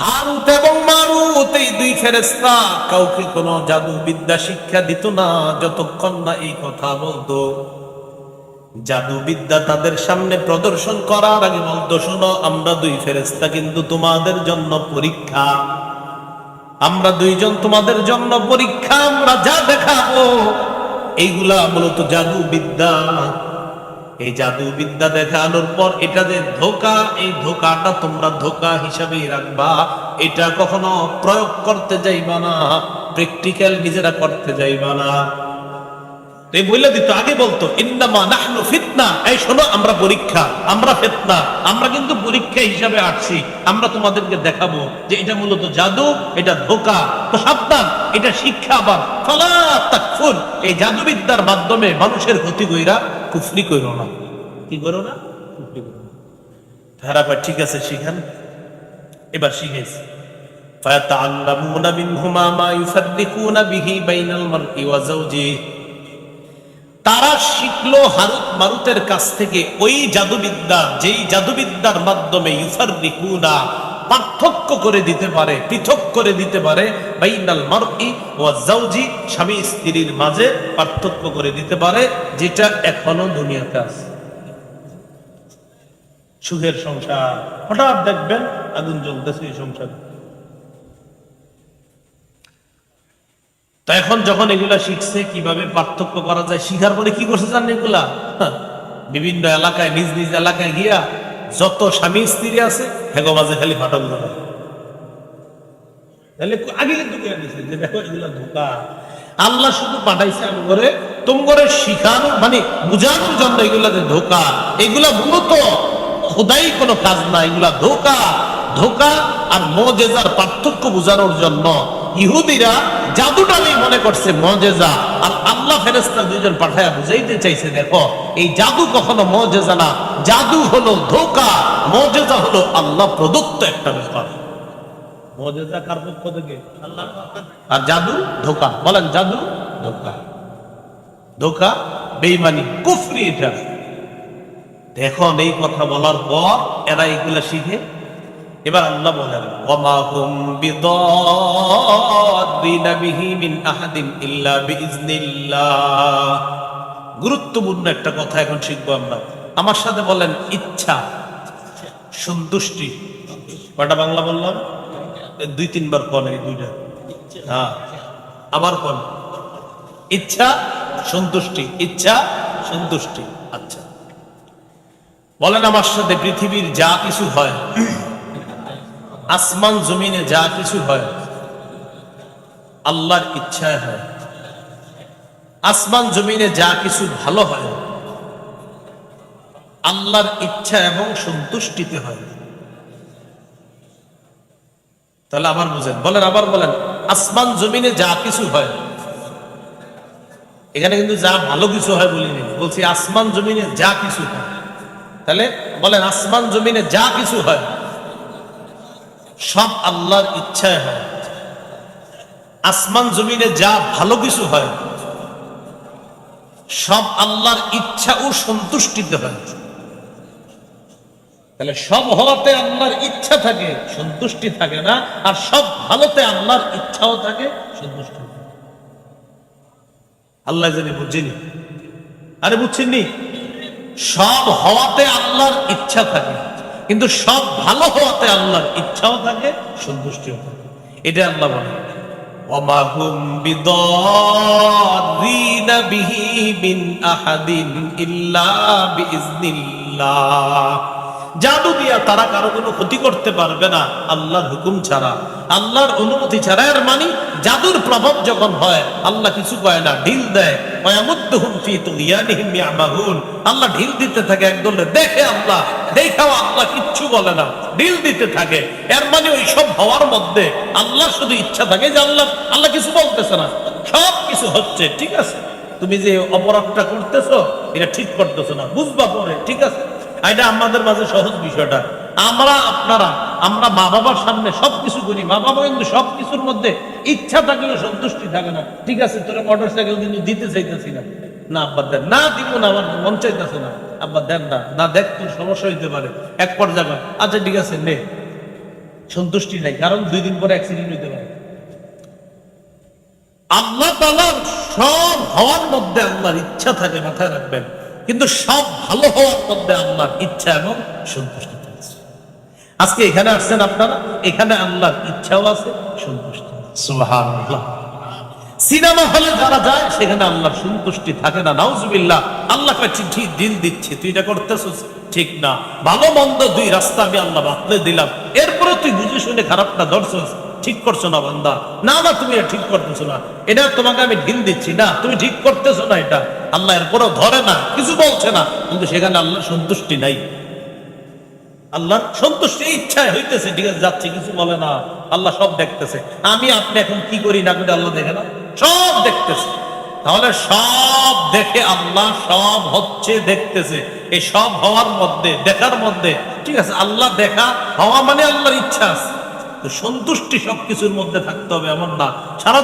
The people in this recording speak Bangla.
হারুত এবং মারুত, এই দুই ফেরেস্তা কাউকে কোনো জাদু বিদ্যা শিক্ষা দিত না, যতক্ষণ না এই কথা বলতো। জাদু বিদ্যা তাদের সামনে প্রদর্শন করার আগে বলতো, শোনো, আমরা দুই ফেরেস্তা কিন্তু তোমাদের জন্য পরীক্ষা। আমরা দুইজন তোমাদের জন্য পরীক্ষা, আমরা যা দেখাবো, এইগুলা মূলত জাদু বিদ্যা এই জাদু বিদ্যা দেখানোর পর এটা যে ধোকা, এই ধোকাটা তোমরা ধোকা হিসাবে রাখবা। এটা কখনো প্রয়োগ করতে যাইবা না প্র্যাকটিক্যাল নিজেরা করতে যাইবা না। মূলত এটা ধোকা। তো সাবধান, এটা শিক্ষা এই মাধ্যমে মানুষের ক্ষতি কইরা কুফরি কইরো না কি করো না কুফরি করো না তারা কয়, ঠিক আছে শিখান এবার শিখেছি فيتعلمون منهما ما يفرقون به بين المرء وزوجه তারা শিখলো হারুত মারুতের কাছ থেকে ওই জাদুবিদ্যা যেই জাদুবিদ্যার মাধ্যমে ইউফাররিকুনা পার্থক্য করে দিতে পারে পৃথক করে দিতে পারে। বাইনাল ওয়া জাওজি স্বামী স্ত্রীর মাঝে পার্থক্য করে দিতে পারে যেটা এখনও দুনিয়াতে আছে। সুখের সংসার। হঠাৎ দেখবেন আগুন জ্বলতেছে এই সংসারে। তো এখন যখন এগুলা শিখছে কীভাবে পার্থক্য করা যায় শিখার পরে কি করছে জানেন এগুলা? হ্যাঁ, বিভিন্ন এলাকায় নিজ নিজ এলাকায় গিয়া যত স্বামী স্ত্রী আছে, হেগো মাঝে খালি ফাটল ধরা। তাহলে আগে কিন্তু যে দেখো এগুলা ধোকা। আল্লাহ শুধু পাঠাইছে আমি করে তুম করে শিখানো মানে বুঝানোর জন্য এগুলা যে ধোকা। এগুলা মূলত খোদাই কোনো কাজ না, এগুলা ধোকা। ধোকা আর মজেজার পার্থক্য বোঝানোর জন্য ইহুদিরা জাদুটাই মনে করছে, মজেজা। আর আল্লাহ ফেরেস্তা দুইজন পাঠায়া বুঝাইতে চাইছে, দেখো, এই জাদু কখনো মজেজা না। জাদু হলো ধোকা, মজেজা হলো আল্লাহ প্রদত্ত একটা ব্যাপার। মজেজা কার পক্ষ থেকে? আল্লাহ আর জাদু ধোকা। বলেন, জাদু ধোকা। ধোকা বেইমানি কুফরি এটা। এখন এই কথা বলার পর এরা এগুলা শিখে এবার আল্লাহ বলেন ওমা হুম বিদাদ্দিনা বিহি মিন আহাদিন ইল্লা বিইজনিল্লাহ গুরুত্বপূর্ণ একটা কথা এখন শিখব আমরা। আমার সাথে বলেন, ইচ্ছা, সন্তুষ্টি। কয়টা বাংলা বললাম? দুই তিনবার কন এই দুইটা? হ্যাঁ আবার কন? ইচ্ছা, সন্তুষ্টি। ইচ্ছা, সন্তুষ্টি। আচ্ছা। বলেন, আমার সাথে পৃথিবীর যা কিছু হয় আসমান জমিনে যা কিছু হয়, আল্লাহর ইচ্ছায় হয়। আসমান জমিনে যা কিছু ভালো হয়, আল্লাহর ইচ্ছা এবং সন্তুষ্টিতে হয়। তাহলে আবার বুঝেন, বলেন, আবার বলেন, আসমান জমিনে যা কিছু হয়, এখানে কিন্তু যা ভালো কিছু হয় বলিনি বলছি, আসমান জমিনে যা কিছু হয়। তাহলে বলেন, আসমান জমিনে যা কিছু হয় সব আল্লাহর ইচ্ছায় হয়। আসমান জমিনে যা ভালো কিছু হয়, সব আল্লাহর ইচ্ছা ও সন্তুষ্টিতে হয়। তাহলে সব হওয়াতে আল্লাহর ইচ্ছা থাকে, সন্তুষ্টি থাকে না, আর সব ভালোতে আল্লাহর ইচ্ছাও থাকে, সন্তুষ্টি আল্লাহ জানি বুঝিনি আরে বুঝছেননি সব হওয়াতে আল্লাহর ইচ্ছা থাকে। কিন্তু সব ভালো হওয়াতে আল্লাহর ইচ্ছাও থাকে সন্তুষ্টিও থাকে এটা আল্লাহ বলে وما هم بضارين به من أحد إلا بإذن الله জাদু দিয়া তারা কারো কোনো ক্ষতি করতে পারবে না আল্লাহর হুকুম ছাড়া আল্লাহর অনুমতি ছাড়া এর মানে জাদুর প্রভাব যখন হয়, আল্লাহ কিছু কয় না, ঢিল দেয়। আল্লাহ ঢিল দিতে থাকে একদল, দেখে আল্লাহ, দেখাও আল্লাহ কিচ্ছু বলে না, ঢিল দিতে থাকে। এর মানে ওই সব হওয়ার মধ্যে আল্লাহ শুধু ইচ্ছা থাকে যে আল্লাহ আল্লাহ কিছু বলতেছে না, সব কিছু হচ্ছে, ঠিক আছে? তুমি যে অপরাধটা করতেছো, এটা ঠিক করতেছো না, বুঝবা পরে, ঠিক আছে? এটা আমাদের মাঝে সহজ বিষয়টা। আমরা আপনারা, আমরা মা বাবার সামনে সবকিছু করি মা বাবা কিন্তু সবকিছুর মধ্যে ইচ্ছা থাকলেও সন্তুষ্টি থাকে না। ঠিক আছে, তোরা মোটর সাইকেল কিন্তু দিতে চাইতেছি না। না, আব্বা, দেন। না দিব না, আমার মন চাইতেছে না। আব্বা, দেন না। না, দেখ, তোর সমস্যা হইতে পারে। এক পর্যায়ে আচ্ছা ঠিক আছে, নে। সন্তুষ্টি নাই, কারণ দুই দিন পরে অ্যাক্সিডেন্ট হইতে পারে। আল্লাহ তালার সব হওয়ার মধ্যে আল্লাহর ইচ্ছা থাকে মাথায় রাখবেন। কিন্তু সব ভালো হওয়ার মধ্যে আল্লাহর ইচ্ছা এবং সন্তুষ্টি আজকে এখানে আসছেন আপনারা? এখানে আল্লাহর ইচ্ছাও আছে সন্তুষ্টি সুবহানাল্লাহ। সিনেমা হলে যারা যায়, সেখানে আল্লাহর সন্তুষ্টি থাকে না। নাউজুবিল্লাহ, আল্লাহ চিঠি দিল দিচ্ছি, তুই এটা করতেছিস? ঠিক না। ভালো মন্দ দুই রাস্তা আমি আল্লাহ বাতলে দিলাম। এরপরে তুই বুঝে শুনে খারাপটা ধরছস? ঠিক করছ না বান্দা? না না, তুমি এটা ঠিক করতেছো না। এটা তোমাকে আমি ঢিল দিচ্ছি। না, তুমি ঠিক করতেছো না এটা। আল্লাহ এরপরেও ধরে না, কিছু বলছে না। কিন্তু সেখানে আল্লাহ সন্তুষ্টি নাই। আল্লাহর সন্তুষ্টি ইচ্ছায় হইতেছে, ঠিক আছে, যাচ্ছে, কিছু বলে না। আল্লাহ সব দেখতেছে। আমি আপনি এখন কি করি না করি আল্লাহ দেখে না? সব দেখতেছে। তাহলে সব দেখে আল্লাহ সব হচ্ছে দেখতেছে। এই সব হওয়ার মধ্যে, দেখার মধ্যে, ঠিক আছে, আল্লাহ দেখা হওয়া মানে আল্লাহর ইচ্ছা আছে। সন্তুষ্টি সবকিছুর মধ্যে থাকতে হবে, এমন না। সারা